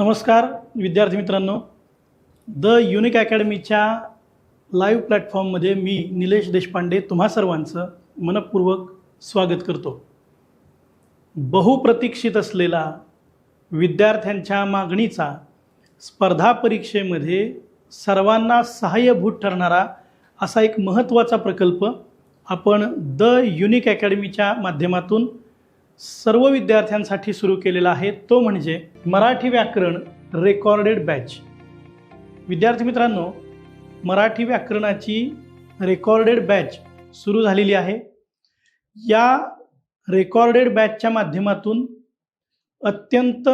नमस्कार विद्यार्थी मित्रांनो. द युनिक अकॅडमीच्या लाईव्ह प्लॅटफॉर्ममध्ये मी निलेश देशपांडे तुम्हा सर्वांचं मनपूर्वक स्वागत करतो. बहुप्रतीक्षित असलेला विद्यार्थ्यांच्या मागणीचा स्पर्धा परीक्षेमध्ये सर्वांना सहाय्यभूत ठरणारा असा एक महत्त्वाचा प्रकल्प आपण द युनिक अकॅडमीच्या माध्यमातून सर्व विद्यार्थ्यांसाठी सुरू केलेला आहे तो म्हणजे मराठी व्याकरण रेकॉर्डेड बॅच विद्यार्थी मित्रांनो मराठी व्याकरणाची रेकॉर्डेड बॅच सुरू झालेली आहे. या रेकॉर्डेड बॅचच्या माध्यमातून अत्यंत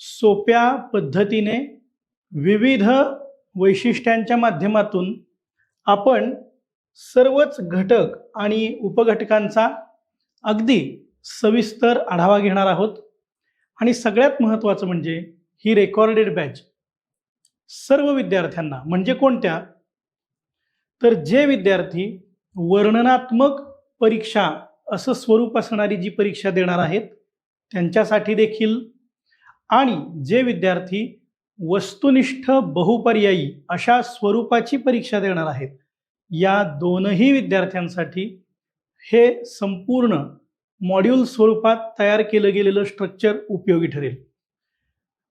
सोप्या पद्धतीने विविध वैशिष्ट्यांच्या माध्यमातून आपण सर्वच घटक आणि उपघटकांचा अगदी सविस्तर आढावा घेणार आहोत. आणि सगळ्यात महत्त्वाचं म्हणजे ही रेकॉर्डेड बॅच सर्व विद्यार्थ्यांना म्हणजे कोणत्या? तर जे विद्यार्थी वर्णनात्मक परीक्षा असं स्वरूप असणारी जी परीक्षा देणार आहेत त्यांच्यासाठी देखील. आणि जे विद्यार्थी वस्तुनिष्ठ बहुपर्यायी अशा स्वरूपाची परीक्षा देणार आहेत या दोनही विद्यार्थ्यांसाठी हे संपूर्ण मॉड्यूल स्वरूपात तयार केलं गेलेलं स्ट्रक्चर उपयोगी ठरेल.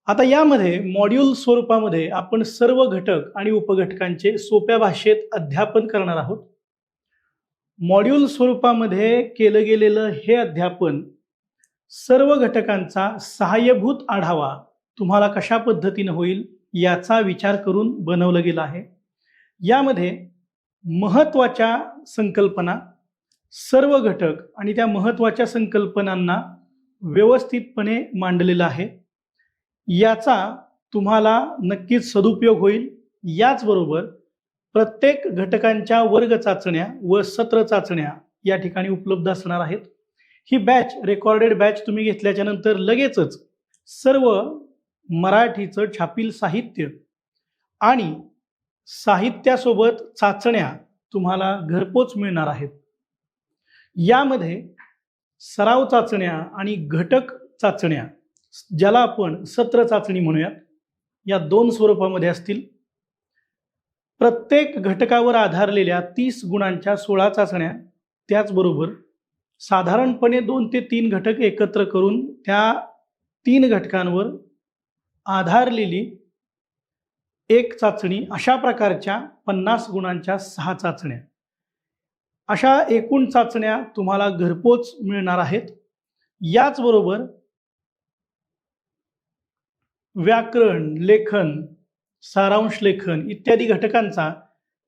आता यामध्ये मॉड्यूल स्वरूपामध्ये आपण सर्व घटक आणि उपघटकांचे सोप्या भाषेत अध्यापन करणार आहोत. मॉड्यूल स्वरूपामध्ये केलं गेलेलं हे अध्यापन सर्व घटकांचा सहाय्यभूत आढावा तुम्हाला कशा पद्धतीनं होईल याचा विचार करून बनवलं गेलं आहे. यामध्ये महत्त्वाच्या संकल्पना सर्व घटक आणि त्या महत्त्वाच्या संकल्पनांना व्यवस्थितपणे मांडलेलं आहे. याचा तुम्हाला नक्कीच सदुपयोग होईल. याचबरोबर प्रत्येक घटकांच्या वर्ग चाचण्या व सत्र चाचण्या या ठिकाणी उपलब्ध असणार आहेत. ही बॅच रेकॉर्डेड बॅच तुम्ही घेतल्याच्या नंतर लगेचच सर्व मराठीचं छापील साहित्य आणि साहित्यासोबत चाचण्या तुम्हाला घरपोच मिळणार आहेत. यामध्ये सराव चाचण्या आणि घटक चाचण्या ज्याला आपण सत्र चाचणी म्हणूयात या दोन स्वरूपामध्ये असतील. प्रत्येक घटकावर आधारलेल्या तीस गुणांच्या सोळा चाचण्या त्याचबरोबर साधारणपणे दोन ते तीन घटक एकत्र करून त्या तीन घटकांवर आधारलेली एक चाचणी अशा प्रकारच्या पन्नास गुणांच्या सहा चाचण्या. अशा एकूण चाचण्या तुम्हाला घरपोच मिळणार आहेत. याचबरोबर व्याकरण लेखन सारांश लेखन इत्यादी घटकांचा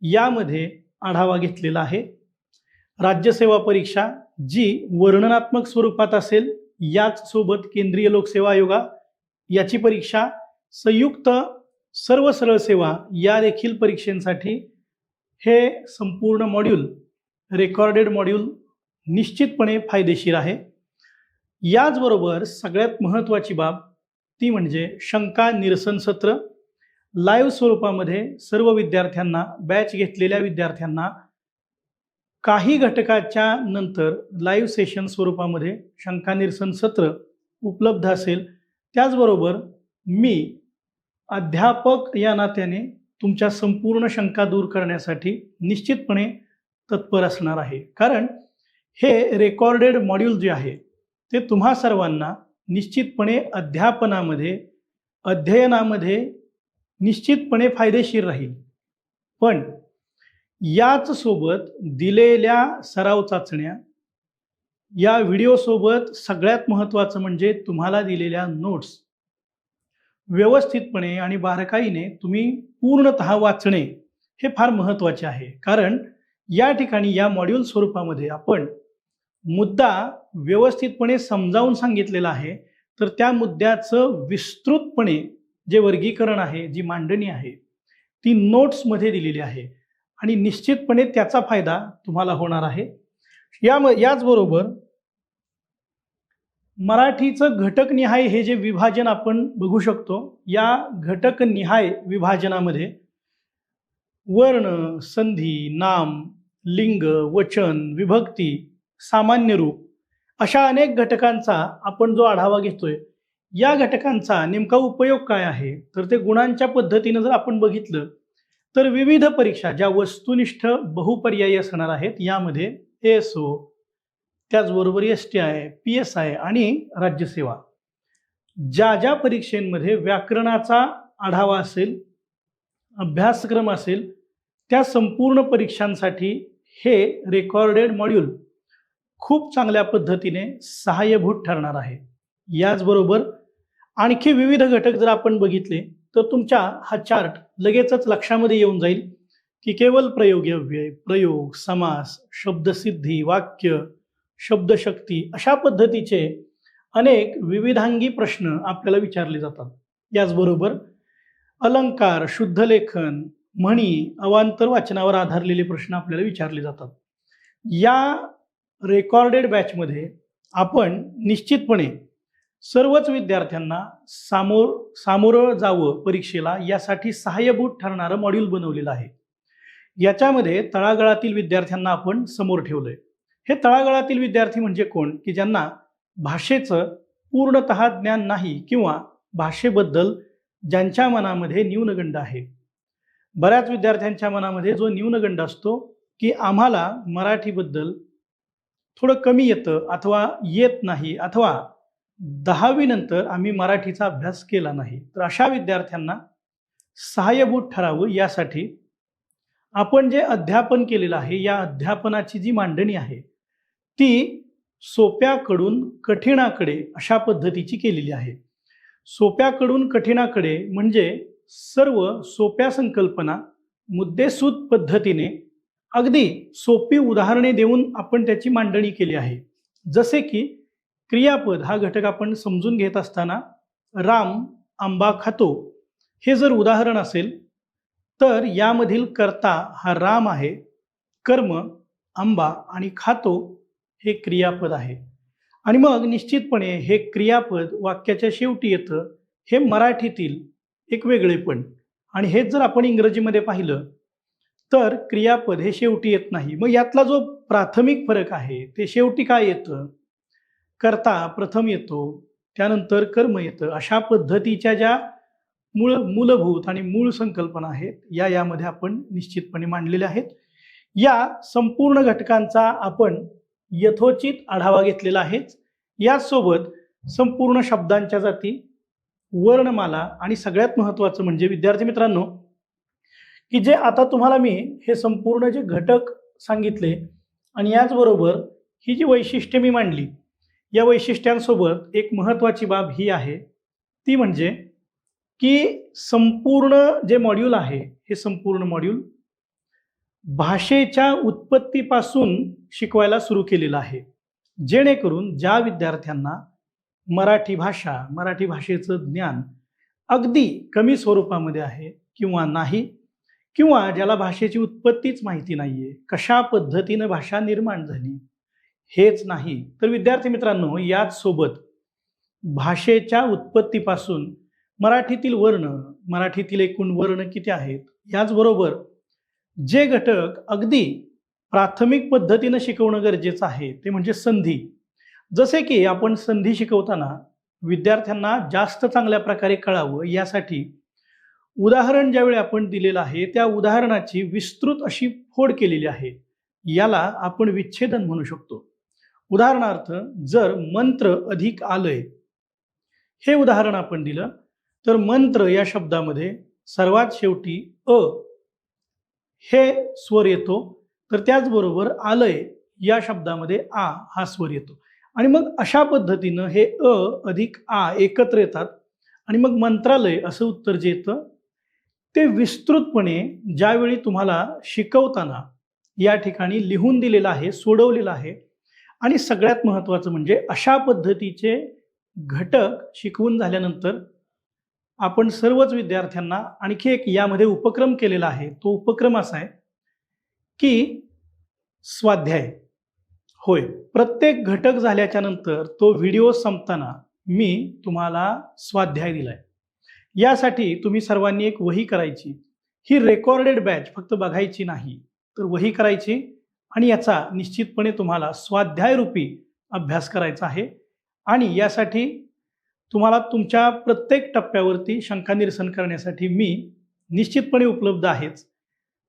यामध्ये आढावा घेतलेला आहे. राज्यसेवा परीक्षा जी वर्णनात्मक स्वरूपात असेल याच सोबत केंद्रीय लोकसेवा आयोगा याची परीक्षा संयुक्त सर्व सरळ सेवा या देखील परीक्षेसाठी हे संपूर्ण मॉड्यूल रेकॉर्डेड मॉड्यूल निश्चितपणे फायदेशीर आहे. याचबरोबर सगळ्यात महत्त्वाची बाब ती म्हणजे शंका निरसन सत्र. लाईव्ह स्वरूपामध्ये सर्व विद्यार्थ्यांना बॅच घेतलेल्या विद्यार्थ्यांना काही घटकाच्या नंतर लाईव्ह सेशन स्वरूपामध्ये शंका निरसन सत्र उपलब्ध असेल. त्याचबरोबर मी अध्यापक या नात्याने तुमच्या संपूर्ण शंका दूर करण्यासाठी निश्चितपणे तत्पर असणार आहे. कारण हे रेकॉर्डेड मॉड्यूल जे आहे ते तुम्हा सर्वांना निश्चितपणे अध्यापनामध्ये अध्ययनामध्ये निश्चितपणे फायदेशीर राहील. पण याच सोबत दिलेल्या सराव चाचण्या या व्हिडिओसोबत सगळ्यात महत्त्वाचं म्हणजे तुम्हाला दिलेल्या नोट्स व्यवस्थितपणे आणि बारकाईने तुम्ही पूर्णत वाचणे हे फार महत्त्वाचे आहे. कारण या ठिकाणी या मॉड्यूल स्वरूपामध्ये आपण मुद्दा व्यवस्थितपणे समजावून सांगितलेला आहे. तर त्या मुद्द्याचं विस्तृतपणे जे वर्गीकरण आहे जी मांडणी आहे ती नोट्समध्ये दिलेली आहे. आणि निश्चितपणे त्याचा फायदा तुम्हाला होणार आहे. या याचबरोबर मराठीचं घटकनिहाय हे जे विभाजन आपण बघू शकतो या घटकनिहाय विभाजनामध्ये वर्ण संधी नाम लिंग वचन विभक्ती सामान्य रूप अशा अनेक घटकांचा आपण जो आढावा घेतोय या घटकांचा नेमका उपयोग काय आहे? तर ते गुणांच्या पद्धतीनं जर आपण बघितलं तर विविध परीक्षा ज्या वस्तुनिष्ठ बहुपर्यायी असणार आहेत यामध्ये एस ओ त्याचबरोबर S T I P S I आणि राज्यसेवा. ज्या ज्या परीक्षेमध्ये व्याकरणाचा आढावा असेल अभ्यासक्रम असेल त्या संपूर्ण परीक्षांसाठी हे रेकॉर्डेड मॉड्यूल खूप चांगल्या पद्धतीने सहाय्यभूत ठरणार आहे. याचबरोबर आणखी विविध घटक जर आपण बघितले तर तुमच्या हा चार्ट लगेचच लक्षामध्ये येऊन जाईल की केवळ प्रयोगव्यय प्रयोग समास शब्दसिद्धी वाक्य शब्दशक्ती अशा पद्धतीचे अनेक विविधांगी प्रश्न आपल्याला विचारले जातात. याचबरोबर अलंकार शुद्ध लेखन म्हणी अवांतर वाचनावर आधारलेले प्रश्न आपल्याला विचारले जातात. या रेकॉर्डेड बॅचमध्ये आपण निश्चितपणे सर्वच विद्यार्थ्यांना सामोर सामोरं जावं परीक्षेला यासाठी सहाय्यभूत ठरणारं मॉड्यूल बनवलेलं आहे. याच्यामध्ये तळागाळातील विद्यार्थ्यांना आपण समोर ठेवलंय. हे तळागाळातील विद्यार्थी म्हणजे कोण? की ज्यांना भाषेचं पूर्णत ज्ञान नाही किंवा भाषेबद्दल ज्यांच्या मनामध्ये न्यूनगंड आहे. बऱ्याच विद्यार्थ्यांच्या मनामध्ये जो न्यूनगंड असतो की आम्हाला मराठीबद्दल थोडं कमी येतं अथवा येत नाही अथवा दहावीनंतर आम्ही मराठीचा अभ्यास केला नाही तर अशा विद्यार्थ्यांना सहाय्यभूत ठरावं यासाठी आपण जे अध्यापन केलेलं आहे या अध्यापनाची जी मांडणी आहे ती सोप्याकडून कठीणाकडे अशा पद्धतीची केलेली आहे. सोप्याकडून कठीणाकडे म्हणजे सर्व सोप्या संकल्पना मुद्देसूद पद्धतीने अगदी सोपी उदाहरणे देऊन आपण त्याची मांडणी केली आहे. जसे की क्रियापद हा घटक आपण समजून घेत असताना राम आंबा खातो हे जर उदाहरण असेल तर यामधील कर्ता हा राम आहे कर्म आंबा आणि खातो हे क्रियापद आहे. आणि मग निश्चितपणे हे क्रियापद वाक्याच्या शेवटी येतं हे मराठीतील एक वेगळेपण आणि हेच जर आपण इंग्रजीमध्ये पाहिलं तर क्रियापद हे शेवटी येत नाही. मग यातला जो प्राथमिक फरक आहे ते शेवटी काय येतं? करता प्रथम येतो त्यानंतर कर्म येतं. अशा पद्धतीच्या ज्या मूळ मूलभूत आणि मूळ संकल्पना आहेत या यामध्ये आपण निश्चितपणे मांडलेल्या आहेत. या संपूर्ण घटकांचा आपण यथोचित आढावा घेतलेला आहेच. याचसोबत संपूर्ण शब्दांच्या जाती वर्णमाला आणि सगळ्यात महत्त्वाचं म्हणजे विद्यार्थी मित्रांनो की जे आता तुम्हाला मी हे संपूर्ण जे घटक सांगितले आणि याचबरोबर ही जी वैशिष्ट्ये मी मांडली या वैशिष्ट्यांसोबत एक महत्त्वाची बाब ही आहे. ती म्हणजे की संपूर्ण जे मॉड्यूल आहे हे संपूर्ण मॉड्यूल भाषेच्या उत्पत्तीपासून शिकवायला सुरू केलेलं आहे. जेणेकरून ज्या विद्यार्थ्यांना मराठी भाषा मराठी भाषेचं ज्ञान अगदी कमी स्वरूपामध्ये आहे किंवा नाही किंवा ज्याला भाषेची उत्पत्तीच माहिती नाही आहे कशा पद्धतीनं भाषा निर्माण झाली हेच नाही. तर विद्यार्थी मित्रांनो याच सोबत भाषेच्या उत्पत्तीपासून मराठीतील वर्ण मराठीतील एकूण वर्ण किती आहेत याचबरोबर जे घटक अगदी प्राथमिक पद्धतीनं शिकवणं गरजेचं आहे ते म्हणजे संधी. जसे की आपण संधी शिकवताना विद्यार्थ्यांना जास्त चांगल्या प्रकारे कळावं यासाठी उदाहरण ज्यावेळी आपण दिलेलं आहे त्या उदाहरणाची विस्तृत अशी फोड केलेली आहे. याला आपण विच्छेदन म्हणू शकतो. उदाहरणार्थ जर मंत्र अधिक आलय हे उदाहरण आपण दिलं तर मंत्र या शब्दामध्ये सर्वात शेवटी अ हे स्वर येतो तर त्याचबरोबर आलय या शब्दामध्ये आ हा स्वर येतो. आणि मग अशा पद्धतीनं हे अ अधिक आ एकत्र येतात. आणि मग मंत्रालय असं उत्तर जे येतं ते विस्तृतपणे ज्यावेळी तुम्हाला शिकवताना या ठिकाणी लिहून दिलेलं आहे सोडवलेलं आहे. आणि सगळ्यात महत्त्वाचं म्हणजे अशा पद्धतीचे घटक शिकवून झाल्यानंतर आपण सर्वच विद्यार्थ्यांना आणखी एक यामध्ये उपक्रम केलेला आहे. तो उपक्रम असा आहे की स्वाध्याय. होय. प्रत्येक घटक झाल्याच्यानंतर तो व्हिडिओ संपताना मी तुम्हाला स्वाध्याय दिलाय. यासाठी तुम्ही सर्वांनी एक वही करायची. ही रेकॉर्डेड बॅच फक्त बघायची नाही तर वही करायची आणि याचा निश्चितपणे तुम्हाला स्वाध्याय रूपी अभ्यास करायचा आहे. आणि यासाठी तुम्हाला तुमच्या प्रत्येक टप्प्यावरती शंका निरसन करण्यासाठी मी निश्चितपणे उपलब्ध आहेच.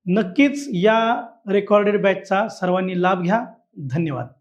नक्कीच या रेकॉर्डेड बॅचचा सर्वांनी लाभ घ्या. धन्यवाद.